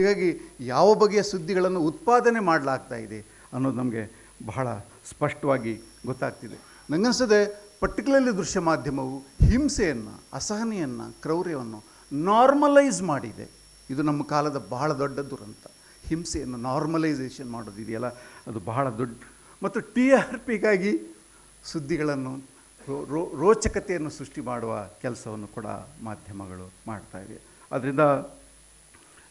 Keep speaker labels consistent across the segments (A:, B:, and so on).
A: ಹೀಗಾಗಿ ಯಾವ ಬಗೆಯ ಸುದ್ದಿಗಳನ್ನು ಉತ್ಪಾದನೆ ಮಾಡಲಾಗ್ತಾ ಇದೆ ಅನ್ನೋದು ನಮಗೆ ಬಹಳ ಸ್ಪಷ್ಟವಾಗಿ ಗೊತ್ತಾಗ್ತಿದೆ. ನನಗನ್ಸದೆ ಪರ್ಟಿಕ್ಯುಲರ್ಲಿ ದೃಶ್ಯ ಮಾಧ್ಯಮವು ಹಿಂಸೆಯನ್ನು, ಅಸಹನೆಯನ್ನು, ಕ್ರೌರ್ಯವನ್ನು ನಾರ್ಮಲೈಸ್ ಮಾಡಿದೆ. ಇದು ನಮ್ಮ ಕಾಲದ ಬಹಳ ದೊಡ್ಡ ದುರಂತ. ಹಿಂಸೆಯನ್ನು ನಾರ್ಮಲೈಸೇಷನ್ ಮಾಡೋದಿದೆಯಲ್ಲ ಅದು ಬಹಳ ದೊಡ್ಡ ಮತ್ತು ಟಿ ಆರ್ ಪಿಗಾಗಿ ಸುದ್ದಿಗಳನ್ನು ರೋಚಕತೆಯನ್ನು ಸೃಷ್ಟಿ ಮಾಡುವ ಕೆಲಸವನ್ನು ಕೂಡ ಮಾಧ್ಯಮಗಳು ಮಾಡ್ತಾ ಇವೆ. ಅದರಿಂದ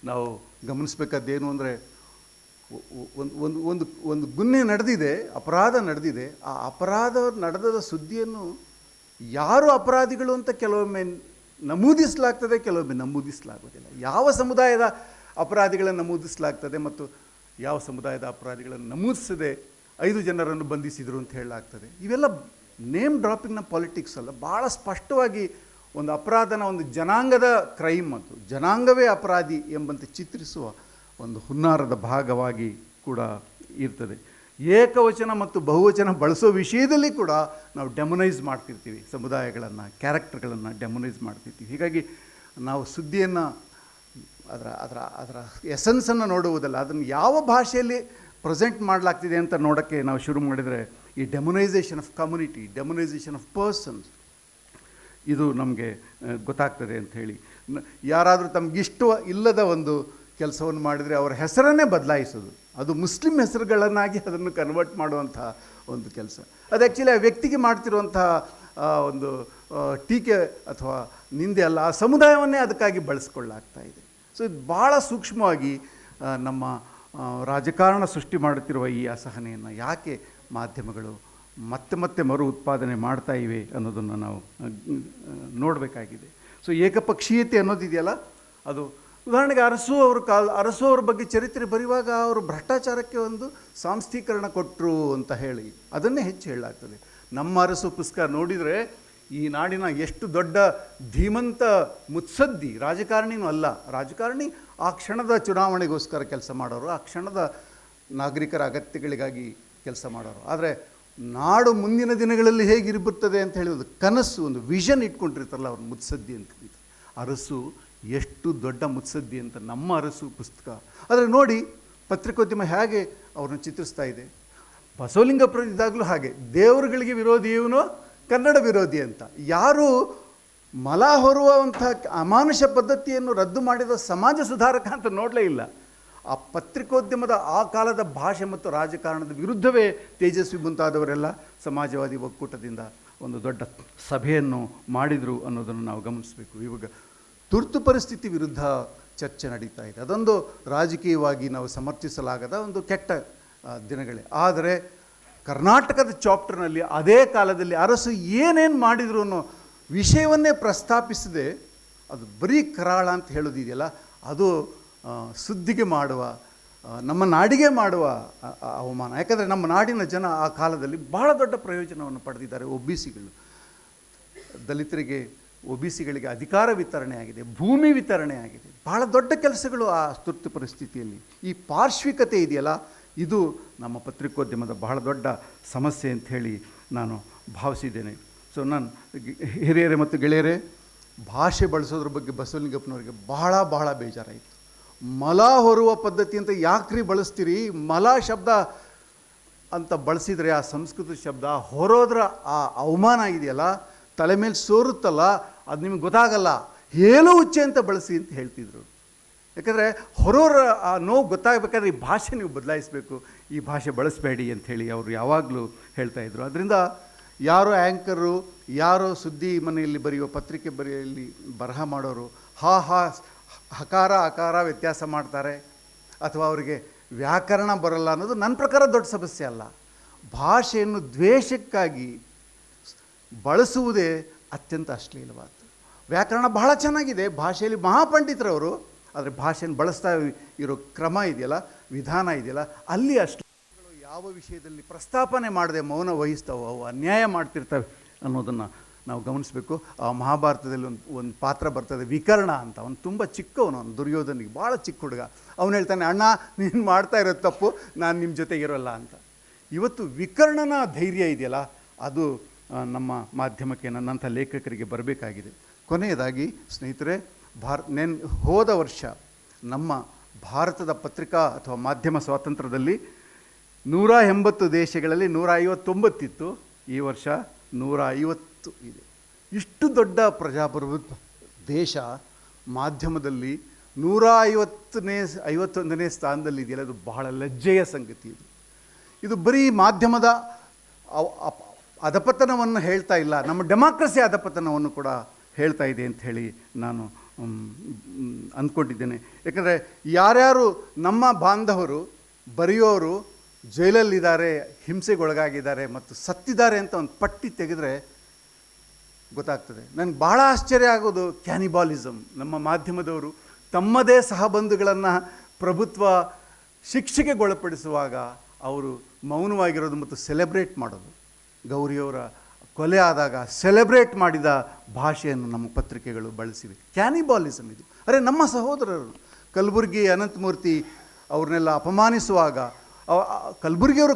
A: ನಾವು ಗಮನಿಸಬೇಕಾದ್ದೇನು ಅಂದರೆ ಒಂದು ಒಂದು ಒಂದು ಒಂದು ಗುನ್ನೆ ನಡೆದಿದೆ, ಅಪರಾಧ ನಡೆದಿದೆ. ಆ ಅಪರಾಧ ನಡೆದ ಸುದ್ದಿಯನ್ನು ಯಾರು ಅಪರಾಧಿಗಳು ಅಂತ ಕೆಲವೊಮ್ಮೆ ನಮೂದಿಸಲಾಗ್ತದೆ, ಕೆಲವೊಮ್ಮೆ ನಮೂದಿಸಲಾಗೋದಿಲ್ಲ ಯಾವ ಸಮುದಾಯದ ಅಪರಾಧಿಗಳನ್ನು ನಮೂದಿಸಲಾಗ್ತದೆ ಮತ್ತು ಯಾವ ಸಮುದಾಯದ ಅಪರಾಧಿಗಳನ್ನು ನಮೂದಿಸದೆ ಐದು ಜನರನ್ನು ಬಂಧಿಸಿದರು ಅಂತ ಹೇಳಲಾಗ್ತದೆ. ಇವೆಲ್ಲ ನೇಮ್ ಡ್ರಾಪಿಂಗ್ನ ಪಾಲಿಟಿಕ್ಸ್ ಅಲ್ಲ ಭಾಳ ಸ್ಪಷ್ಟವಾಗಿ ಒಂದು ಅಪರಾಧನ ಒಂದು ಜನಾಂಗದ ಕ್ರೈಮ್ ಅದು. ಜನಾಂಗವೇ ಅಪರಾಧಿ ಎಂಬಂತೆ ಚಿತ್ರಿಸುವ ಒಂದು ಹುನ್ನಾರದ ಭಾಗವಾಗಿ ಕೂಡ ಇರ್ತದೆ. ಏಕವಚನ ಮತ್ತು ಬಹುವಚನ ಬಳಸೋ ವಿಷಯದಲ್ಲಿ ಕೂಡ ನಾವು ಡೆಮೊನೈಸ್ ಮಾಡ್ತಿರ್ತೀವಿ. ಸಮುದಾಯಗಳನ್ನು, ಕ್ಯಾರೆಕ್ಟರ್ಗಳನ್ನು ಡೆಮೊನೈಸ್ ಮಾಡ್ತಿರ್ತೀವಿ. ಹೀಗಾಗಿ ನಾವು ಸುದ್ದಿಯನ್ನು, ಅದರ ಅದರ ಅದರ ಎಸೆನ್ಸನ್ನು ನೋಡುವುದಲ್ಲ, ಅದನ್ನು ಯಾವ ಭಾಷೆಯಲ್ಲಿ ಪ್ರೆಸೆಂಟ್ ಮಾಡಲಾಗ್ತಿದೆ ಅಂತ ನೋಡೋಕ್ಕೆ ನಾವು ಶುರು ಮಾಡಿದರೆ ಈ demonisation of community, demonisation of persons ಇದು ನಮಗೆ ಗೊತ್ತಾಗ್ತದೆ ಅಂತ ಹೇಳಿ. ಯಾರಾದರೂ ತಮಗಿಷ್ಟ ಇಲ್ಲದ ಒಂದು ಕೆಲಸವನ್ನು ಮಾಡಿದರೆ ಅವರ ಹೆಸರನ್ನೇ ಬದಲಾಯಿಸೋದು. ಅದು ಮುಸ್ಲಿಂ ಹೆಸರುಗಳನ್ನಾಗಿ ಅದನ್ನು ಕನ್ವರ್ಟ್ ಮಾಡುವಂಥ ಒಂದು ಕೆಲಸ. ಅದು ಆ್ಯಕ್ಚುಲಿ ಆ ವ್ಯಕ್ತಿಗೆ ಮಾಡ್ತಿರುವಂತಹ ಒಂದು ಟೀಕೆ ಅಥವಾ ನಿಂದೆ ಅಲ್ಲ, ಆ ಸಮುದಾಯವನ್ನೇ ಅದಕ್ಕಾಗಿ ಬಳಸ್ಕೊಳ್ಳಾಗ್ತಾ ಇದೆ. ಸೊ ಇದು ಭಾಳ ಸೂಕ್ಷ್ಮವಾಗಿ ನಮ್ಮ ರಾಜಕಾರಣ ಸೃಷ್ಟಿ ಮಾಡುತ್ತಿರುವ ಈ ಅಸಹನೆಯನ್ನು ಯಾಕೆ ಮಾಧ್ಯಮಗಳು ಮತ್ತೆ ಮತ್ತೆ ಮರು ಉತ್ಪಾದನೆ ಮಾಡ್ತಾ ಇವೆ ಅನ್ನೋದನ್ನು ನಾವು ನೋಡಬೇಕಾಗಿದೆ. ಸೊ ಏಕಪಕ್ಷೀಯತೆ ಅನ್ನೋದಿದೆಯಲ್ಲ ಅದು ಉದಾಹರಣೆಗೆ ಅರಸು ಅವರು ಕಾಲ್, ಅರಸು ಅವ್ರ ಬಗ್ಗೆ ಚರಿತ್ರೆ ಬರೆಯುವಾಗ ಅವರು ಭ್ರಷ್ಟಾಚಾರಕ್ಕೆ ಒಂದು ಸಾಂಸ್ಥೀಕರಣ ಕೊಟ್ಟರು ಅಂತ ಹೇಳಿ, ಅದನ್ನೇ ಹೆಚ್ಚು ಹೇಳಲಾಗ್ತದೆ. ನಮ್ಮ ಅರಸು ಪುಸ್ತಕ ನೋಡಿದರೆ ಈ ನಾಡಿನ ಎಷ್ಟು ದೊಡ್ಡ ಧೀಮಂತ ಮುತ್ಸದ್ದಿ, ರಾಜಕಾರಣಿನೂ ಅಲ್ಲ. ರಾಜಕಾರಣಿ ಆ ಕ್ಷಣದ ಚುನಾವಣೆಗೋಸ್ಕರ ಕೆಲಸ ಮಾಡೋರು, ಆ ಕ್ಷಣದ ನಾಗರಿಕರ ಅಗತ್ಯಗಳಿಗಾಗಿ ಕೆಲಸ ಮಾಡೋರು. ಆದರೆ ನಾಡು ಮುಂದಿನ ದಿನಗಳಲ್ಲಿ ಹೇಗಿರ್ಬಿಡ್ತದೆ ಅಂತ ಹೇಳಿ ಒಂದು ಕನಸು, ಒಂದು ವಿಷನ್ ಇಟ್ಕೊಂಡಿರ್ತಾರಲ್ಲ ಅವ್ರ ಮುತ್ಸದ್ದಿ ಅಂತ ಅರಸು ಎಷ್ಟು ದೊಡ್ಡ ಮುತ್ಸದ್ದಿ ಅಂತ ನಮ್ಮ ಅರಸು ಪುಸ್ತಕ. ಆದರೆ ನೋಡಿ, ಪತ್ರಿಕೋದ್ಯಮ ಹೇಗೆ ಅವ್ರನ್ನ ಚಿತ್ರಿಸ್ತಾ ಇದೆ. ಬಸವಲಿಂಗಪುರ ಇದ್ದಾಗಲೂ ಹಾಗೆ. ದೇವರುಗಳಿಗೆ ವಿರೋಧಿ ಇವನು, ಕನ್ನಡ ವಿರೋಧಿ ಅಂತ. ಯಾರು ಮಲ ಹೊರುವಂಥ ಅಮಾನುಷ ಪದ್ಧತಿಯನ್ನು ರದ್ದು ಮಾಡಿದ ಸಮಾಜ ಸುಧಾರಕ ಅಂತ ನೋಡಲೇ ಇಲ್ಲ. ಆ ಪತ್ರಿಕೋದ್ಯಮದ ಆ ಕಾಲದ ಭಾಷೆ ಮತ್ತು ರಾಜಕಾರಣದ ವಿರುದ್ಧವೇ ತೇಜಸ್ವಿ ಮುಂತಾದವರೆಲ್ಲ ಸಮಾಜವಾದಿ ಒಕ್ಕೂಟದಿಂದ ಒಂದು ದೊಡ್ಡ ಸಭೆಯನ್ನು ಮಾಡಿದರು ಅನ್ನೋದನ್ನು ನಾವು ಗಮನಿಸಬೇಕು. ಇವಾಗ ತುರ್ತು ಪರಿಸ್ಥಿತಿ ವಿರುದ್ಧ ಚರ್ಚೆ ನಡೀತಾ ಇದೆ. ಅದೊಂದು ರಾಜಕೀಯವಾಗಿ ನಾವು ಸಮರ್ಥಿಸಲಾಗದ ಒಂದು ಕೆಟ್ಟ ದಿನಗಳೇ. ಆದರೆ ಕರ್ನಾಟಕದ ಚಾಪ್ಟರ್ನಲ್ಲಿ ಅದೇ ಕಾಲದಲ್ಲಿ ಅರಸು ಏನೇನು ಮಾಡಿದ್ರು ಅನ್ನೋ ವಿಷಯವನ್ನೇ ಪ್ರಸ್ತಾಪಿಸದೆ ಅದು ಬರೀ ಕರಾಳ ಅಂತ ಹೇಳೋದಿದೆಯಲ್ಲ, ಅದು ಸುದ್ದಿಗೆ ಮಾಡುವ ನಮ್ಮ ನಾಡಿಗೆ ಮಾಡುವ ಅವಮಾನ. ಯಾಕಂದರೆ ನಮ್ಮ ನಾಡಿನ ಜನ ಆ ಕಾಲದಲ್ಲಿ ಬಹಳ ದೊಡ್ಡ ಪ್ರಯೋಜನವನ್ನು ಪಡೆದಿದ್ದಾರೆ ಒ ಬಿ ಸಿಗಳು ದಲಿತರಿಗೆ ಒ ಬಿ ಸಿಗಳಿಗೆ ಅಧಿಕಾರ ವಿತರಣೆ ಆಗಿದೆ, ಭೂಮಿ ವಿತರಣೆ ಆಗಿದೆ. ಬಹಳ ದೊಡ್ಡ ಕೆಲಸಗಳು ಆ ತುರ್ತು ಪರಿಸ್ಥಿತಿಯಲ್ಲಿ. ಈ ಪಾರ್ಶ್ವಿಕತೆ ಇದೆಯಲ್ಲ, ಇದು ನಮ್ಮ ಪತ್ರಿಕೋದ್ಯಮದ ಬಹಳ ದೊಡ್ಡ ಸಮಸ್ಯೆ ಅಂತ ಹೇಳಿ ನಾನು ಭಾವಿಸಿದ್ದೇನೆ. ಸೊ ನಾನು ಹಿರಿಯರೇ ಮತ್ತು ಗೆಳೆಯರೇ, ಭಾಷೆ ಬಳಸೋದ್ರ ಬಗ್ಗೆ ಬಸವಲಿಂಗಪ್ಪನವರಿಗೆ ಬಹಳ ಬಹಳ ಬೇಜಾರಾಯಿತು. ಮಲ ಹೊರುವ ಪದ್ಧತಿ ಅಂತ ಯಾಕ್ರಿ ಬಳಸ್ತೀರಿ? ಮಲ ಶಬ್ದ ಅಂತ ಬಳಸಿದರೆ ಆ ಸಂಸ್ಕೃತ ಶಬ್ದ ಹೊರೋದ್ರ ಆ ಅವಮಾನ ಇದೆಯಲ್ಲ, ತಲೆ ಮೇಲೆ ಸೋರುತ್ತಲ್ಲ, ಅದು ನಿಮಗೆ ಗೊತ್ತಾಗಲ್ಲ. ಹೇಳು ಉಚ್ಚೆ ಅಂತ ಬಳಸಿ ಅಂತ ಹೇಳ್ತಿದ್ರು. ಯಾಕಂದರೆ ಹೊರೋರ ಆ ನೋವು ಗೊತ್ತಾಗಬೇಕಾದ್ರೆ ಈ ಭಾಷೆ ನೀವು ಬದಲಾಯಿಸಬೇಕು. ಈ ಭಾಷೆ ಬಳಸಬೇಡಿ ಅಂಥೇಳಿ ಅವರು ಯಾವಾಗಲೂ ಹೇಳ್ತಾ ಇದ್ರು. ಅದರಿಂದ ಯಾರೋ ಆ್ಯಂಕರು ಯಾರೋ ಸುದ್ದಿ ಮನೆಯಲ್ಲಿ ಬರೆಯುವ, ಪತ್ರಿಕೆ ಬರೆಯಲ್ಲಿ ಬರಹ ಮಾಡೋರು, ಹಾ ಹಾ ಹಕಾರ ಅಕಾರ ವ್ಯತ್ಯಾಸ ಮಾಡ್ತಾರೆ ಅಥವಾ ಅವರಿಗೆ ವ್ಯಾಕರಣ ಬರಲ್ಲ ಅನ್ನೋದು ನನ್ನ ಪ್ರಕಾರ ದೊಡ್ಡ ಸಮಸ್ಯೆ ಅಲ್ಲ. ಭಾಷೆಯನ್ನು ದ್ವೇಷಕ್ಕಾಗಿ ಬಳಸುವುದೇ ಅತ್ಯಂತ ಅಶ್ಲೀಲವಾದ್ದು ವ್ಯಾಕರಣ ಬಹಳ ಚೆನ್ನಾಗಿದೆ. ಭಾಷೆಯಲ್ಲಿ ಮಹಾಪಂಡಿತರವರು, ಆದರೆ ಭಾಷೆಯನ್ನು ಬಳಸ್ತಾ ಇರೋ ಕ್ರಮ ಇದೆಯಲ್ಲ, ವಿಧಾನ ಇದೆಯಲ್ಲ, ಅಲ್ಲಿ ಅಶ್ಲೀಲಗಳು ಯಾವ ವಿಷಯದಲ್ಲಿ ಪ್ರಸ್ತಾಪನೆ ಮಾಡದೆ ಮೌನ ವಹಿಸ್ತಾವೋ, ಅವು ಅನ್ಯಾಯ ಮಾಡ್ತಿರ್ತವೆ ಅನ್ನೋದನ್ನು ನಾವು ಗಮನಿಸಬೇಕು. ಆ ಮಹಾಭಾರತದಲ್ಲಿ ಒಂದು ಒಂದು ಪಾತ್ರ ಬರ್ತದೆ. ವಿಕರ್ಣ ಅಂತ. ಅವನು ತುಂಬ ಚಿಕ್ಕವನು. ಅವನು ದುರ್ಯೋಧನಿಗೆ ಭಾಳ ಚಿಕ್ಕ ಹುಡುಗ. ಅವನು ಹೇಳ್ತಾನೆ, ಅಣ್ಣ, ನೀನು ಮಾಡ್ತಾ ಇರೋದು ತಪ್ಪು. ನಾನು ನಿಮ್ಮ ಜೊತೆಗಿರೋಲ್ಲ ಅಂತ. ಇವತ್ತು ವಿಕರ್ಣನ ಧೈರ್ಯ ಇದೆಯಲ್ಲ, ಅದು ನಮ್ಮ ಮಾಧ್ಯಮಕ್ಕೆ, ನನ್ನಂಥ ಲೇಖಕರಿಗೆ ಬರಬೇಕಾಗಿದೆ. ಕೊನೆಯದಾಗಿ, ಸ್ನೇಹಿತರೆ, ಭಾರ, ನೆನ್, ಹೋದ ವರ್ಷ ನಮ್ಮ ಭಾರತದ ಪತ್ರಿಕಾ ಅಥವಾ ಮಾಧ್ಯಮ ಸ್ವಾತಂತ್ರ್ಯದಲ್ಲಿ ನೂರ ಎಂಬತ್ತು ದೇಶಗಳಲ್ಲಿ ನೂರ ಐವತ್ತೊಂಬತ್ತಿತ್ತು. ಈ ವರ್ಷ ನೂರ ಐವತ್ತು ಇದೆ. ಇಷ್ಟು ದೊಡ್ಡ ಪ್ರಜಾಪ್ರಭುತ್ವ ದೇಶ ಮಾಧ್ಯಮದಲ್ಲಿ ನೂರ ಐವತ್ತನೇ ಐವತ್ತೊಂದನೇ ಸ್ಥಾನದಲ್ಲಿ ಇದೆಯಲ್ಲ, ಅದು ಬಹಳ ಲಜ್ಜೆಯ ಸಂಗತಿ ಇದು. ಇದು ಬರೀ ಮಾಧ್ಯಮದ ಅಧಪತನವನ್ನು ಹೇಳ್ತಾ ಇಲ್ಲ, ನಮ್ಮ ಡೆಮಾಕ್ರಸಿ ಅಧಪತನವನ್ನು ಕೂಡ ಹೇಳ್ತಾ ಇದೆ ಅಂತ ಹೇಳಿ ನಾನು ಅಂದ್ಕೊಂಡಿದ್ದೇನೆ. ಯಾಕಂದರೆ ಯಾರ್ಯಾರು ನಮ್ಮ ಬಾಂಧವರು ಬರೆಯೋರು ಜೈಲಲ್ಲಿದ್ದಾರೆ, ಹಿಂಸೆಗೊಳಗಾಗಿದ್ದಾರೆ ಮತ್ತು ಸತ್ತಿದ್ದಾರೆ ಅಂತ ಒಂದು ಪಟ್ಟಿ ತೆಗೆದರೆ ಗೊತ್ತಾಗ್ತದೆ. ನನಗೆ ಭಾಳ ಆಶ್ಚರ್ಯ ಆಗೋದು ಕ್ಯಾನಿಬಾಲಿಸಮ್ ನಮ್ಮ ಮಾಧ್ಯಮದವರು ತಮ್ಮದೇ ಸಹಬಂಧುಗಳನ್ನು ಪ್ರಭುತ್ವ ಶಿಕ್ಷೆಗೆಗೊಳಪಡಿಸುವಾಗ ಅವರು ಮೌನವಾಗಿರೋದು ಮತ್ತು ಸೆಲೆಬ್ರೇಟ್ ಮಾಡೋದು. ಗೌರಿಯವರ ಕೊಲೆ ಆದಾಗ ಸೆಲೆಬ್ರೇಟ್ ಮಾಡಿದ ಭಾಷೆಯನ್ನು ನಮ್ಮ ಪತ್ರಿಕೆಗಳು ಬಳಸಿವೆ. ಕ್ಯಾನಿಬಾಲಿಸಮ್ ಇದು. ಅರೆ, ನಮ್ಮ ಸಹೋದರರು ಕಲಬುರಗಿ ಅನಂತಮೂರ್ತಿ ಅವ್ರನ್ನೆಲ್ಲ ಅಪಮಾನಿಸುವಾಗ ಕಲಬುರಗಿಯವರು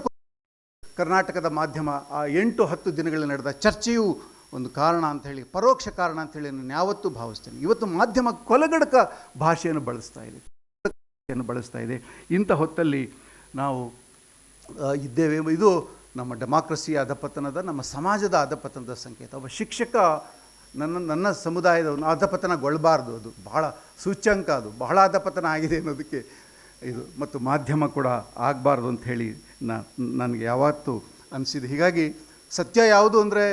A: ಕರ್ನಾಟಕದ ಮಾಧ್ಯಮ ಆ ಎಂಟು ಹತ್ತು ದಿನಗಳಲ್ಲಿ ನಡೆದ ಚರ್ಚೆಯು ಒಂದು ಕಾರಣ ಅಂತ ಹೇಳಿ, ಪರೋಕ್ಷ ಕಾರಣ ಅಂತ ಹೇಳಿ ನಾನು ಯಾವತ್ತೂ ಭಾವಿಸ್ತೇನೆ. ಇವತ್ತು ಮಾಧ್ಯಮ ಕೊಲಗಡಕ ಭಾಷೆಯನ್ನು ಬಳಸ್ತಾ ಇದೆ ಭಾಷೆಯನ್ನು ಬಳಸ್ತಾ ಇದೆ. ಇಂಥ ಹೊತ್ತಲ್ಲಿ ನಾವು ಇದ್ದೇವೆ. ಇದು ನಮ್ಮ ಡೆಮಾಕ್ರಸಿಯ ಅಧಪತನದ, ನಮ್ಮ ಸಮಾಜದ ಅಧಪತನದ ಸಂಕೇತ. ಒಬ್ಬ ಶಿಕ್ಷಕ ನನ್ನ ನನ್ನ ಸಮುದಾಯದ ಅಧಪತನಗೊಳ್ಳಬಾರ್ದು ಅದು ಬಹಳ ಸೂಚ್ಯಂಕ ಅದು. ಬಹಳ ಅಧಪತನ ಆಗಿದೆ ಅನ್ನೋದಕ್ಕೆ ಇದು, ಮತ್ತು ಮಾಧ್ಯಮ ಕೂಡ ಆಗಬಾರ್ದು ಅಂತ ಹೇಳಿ ನನಗೆ ಯಾವತ್ತೂ ಅನಿಸಿದೆ. ಹೀಗಾಗಿ ಸತ್ಯ ಯಾವುದು ಅಂದರೆ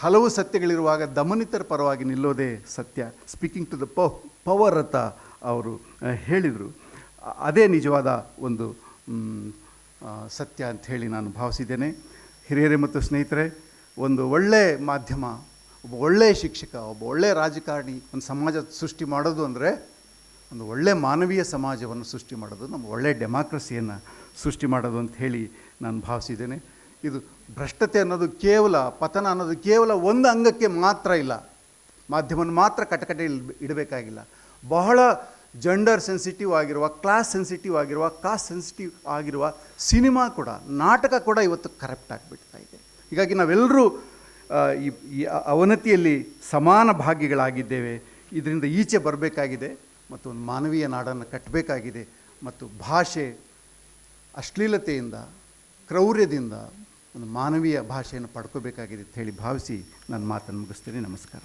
A: ಹಲವು ಸತ್ಯಗಳಿರುವಾಗ ದಮನಿತರ ಪರವಾಗಿ ನಿಲ್ಲೋದೇ ಸತ್ಯ. ಸ್ಪೀಕಿಂಗ್ ಟು ದ ಪವರ್ ಅಂತ ಅವರು ಹೇಳಿದರು. ಅದೇ ನಿಜವಾದ ಒಂದು ಸತ್ಯ ಅಂತ ಹೇಳಿ ನಾನು ಭಾವಿಸಿದ್ದೇನೆ. ಹಿರಿಯರೇ ಮತ್ತು ಸ್ನೇಹಿತರೆ, ಒಂದು ಒಳ್ಳೆಯ ಮಾಧ್ಯಮ, ಒಬ್ಬ ಒಳ್ಳೆಯ ಶಿಕ್ಷಕ, ಒಬ್ಬ ಒಳ್ಳೆಯ ರಾಜಕಾರಣಿ ಒಂದು ಸಮಾಜ ಸೃಷ್ಟಿ ಮಾಡೋದು ಅಂದರೆ ಒಂದು ಒಳ್ಳೆಯ ಮಾನವೀಯ ಸಮಾಜವನ್ನು ಸೃಷ್ಟಿ ಮಾಡೋದು, ನಮ್ಮ ಒಳ್ಳೆಯ ಡೆಮಾಕ್ರಸಿಯನ್ನು ಸೃಷ್ಟಿ ಮಾಡೋದು ಅಂತ ಹೇಳಿ ನಾನು ಭಾವಿಸಿದ್ದೇನೆ. ಇದು ಭ್ರಷ್ಟತೆ ಅನ್ನೋದು ಕೇವಲ ಪತನ ಅನ್ನೋದು ಕೇವಲ ಒಂದು ಅಂಗಕ್ಕೆ ಮಾತ್ರ ಇಲ್ಲ. ಮಾಧ್ಯಮವನ್ನು ಮಾತ್ರ ಕಟಕಟೆ ಇಡಬೇಕಾಗಿಲ್ಲ. ಬಹಳ ಜೆಂಡರ್ ಸೆನ್ಸಿಟಿವ್ ಆಗಿರುವ ಕ್ಲಾಸ್ ಸೆನ್ಸಿಟಿವ್ ಆಗಿರುವ ಕಾಸ್ಟ್ ಸೆನ್ಸಿಟಿವ್ ಆಗಿರುವ ಸಿನಿಮಾ ಕೂಡ, ನಾಟಕ ಕೂಡ ಇವತ್ತು ಕರಪ್ಟ್ ಆಗಿಬಿಡ್ತಾ ಇದೆ. ಹೀಗಾಗಿ ನಾವೆಲ್ಲರೂ ಈ ಈ ಅವನತಿಯಲ್ಲಿ ಸಮಾನ ಭಾಗಿಗಳಾಗಿದ್ದೇವೆ. ಇದರಿಂದ ಈಚೆ ಬರಬೇಕಾಗಿದೆ ಮತ್ತು ಒಂದು ಮಾನವೀಯ ನಾಡನ್ನು ಕಟ್ಟಬೇಕಾಗಿದೆ ಮತ್ತು ಭಾಷೆ ಅಶ್ಲೀಲತೆಯಿಂದ ಕ್ರೌರ್ಯದಿಂದ ಒಂದು ಮಾನವೀಯ ಭಾಷೆಯನ್ನು ಪಡ್ಕೋಬೇಕಾಗಿದೆ ಅಂತ ಹೇಳಿ ಭಾವಿಸಿ ನನ್ನ ಮಾತನ್ನು ಮುಗಿಸ್ತೀನಿ. ನಮಸ್ಕಾರ.